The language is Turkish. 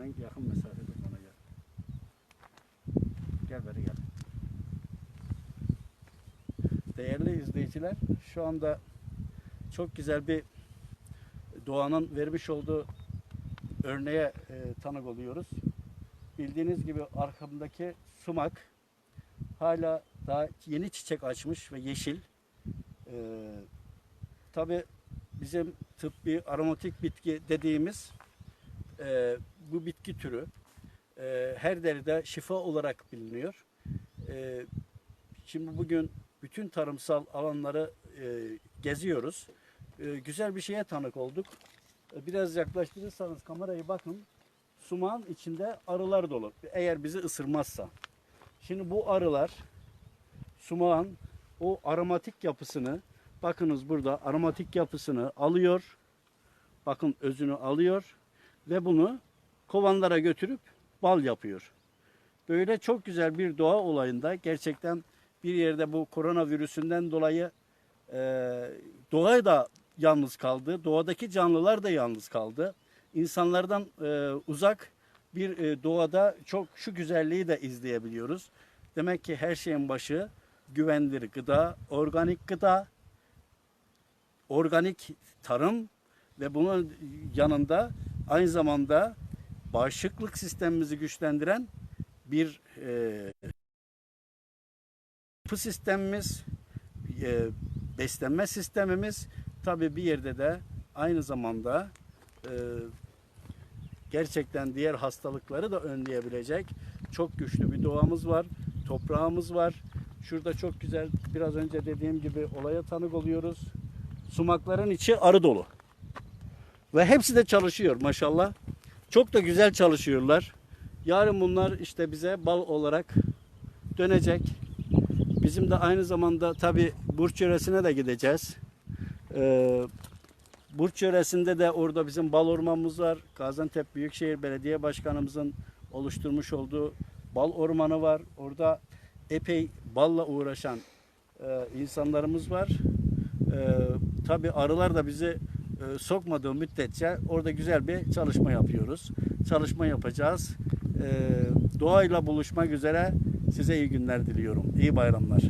Senin yakın mesafede bana gel. Gel beri gel. Değerli izleyiciler, şu anda çok güzel bir doğanın vermiş olduğu örneğe e, tanık oluyoruz. Bildiğiniz gibi arkamdaki sumak hala daha yeni çiçek açmış ve yeşil. Ee, Tabi bizim tıbbi aromatik bitki dediğimiz e, bu bitki türü e, her deride şifa olarak biliniyor. E, şimdi bugün bütün tarımsal alanları e, geziyoruz. E, güzel bir şeye tanık olduk. E, biraz yaklaştırırsanız kamerayı bakın. Sumağın içinde arılar dolu. Eğer bizi ısırmazsa. Şimdi bu arılar sumağın o aromatik yapısını bakınız burada aromatik yapısını alıyor. Bakın özünü alıyor ve bunu kovanlara götürüp bal yapıyor. Böyle çok güzel bir doğa olayında gerçekten bir yerde bu koronavirüsünden dolayı e, doğa da yalnız kaldı. Doğadaki canlılar da yalnız kaldı. İnsanlardan e, uzak bir e, doğada çok şu güzelliği de izleyebiliyoruz. Demek ki her şeyin başı güvenilir gıda, organik gıda, organik tarım ve bunun yanında aynı zamanda bağışıklık sistemimizi güçlendiren bir e, yapı sistemimiz, e, beslenme sistemimiz tabi bir yerde de aynı zamanda e, gerçekten diğer hastalıkları da önleyebilecek çok güçlü bir doğamız var, toprağımız var. Şurada çok güzel biraz önce dediğim gibi olaya tanık oluyoruz. Sumakların içi arı dolu. Ve hepsi de çalışıyor maşallah. Çok da güzel çalışıyorlar. Yarın bunlar işte bize bal olarak dönecek. Bizim de aynı zamanda tabi Burç yöresine de gideceğiz. Ee, Burç yöresinde de orada bizim bal ormanımız var. Gaziantep Büyükşehir Belediye Başkanımızın oluşturmuş olduğu bal ormanı var. Orada epey balla uğraşan e, insanlarımız var. E, Tabi arılar da bizi e, sokmadığı müddetçe orada güzel bir çalışma yapıyoruz. Çalışma yapacağız. E, doğayla buluşmak üzere size iyi günler diliyorum. İyi bayramlar.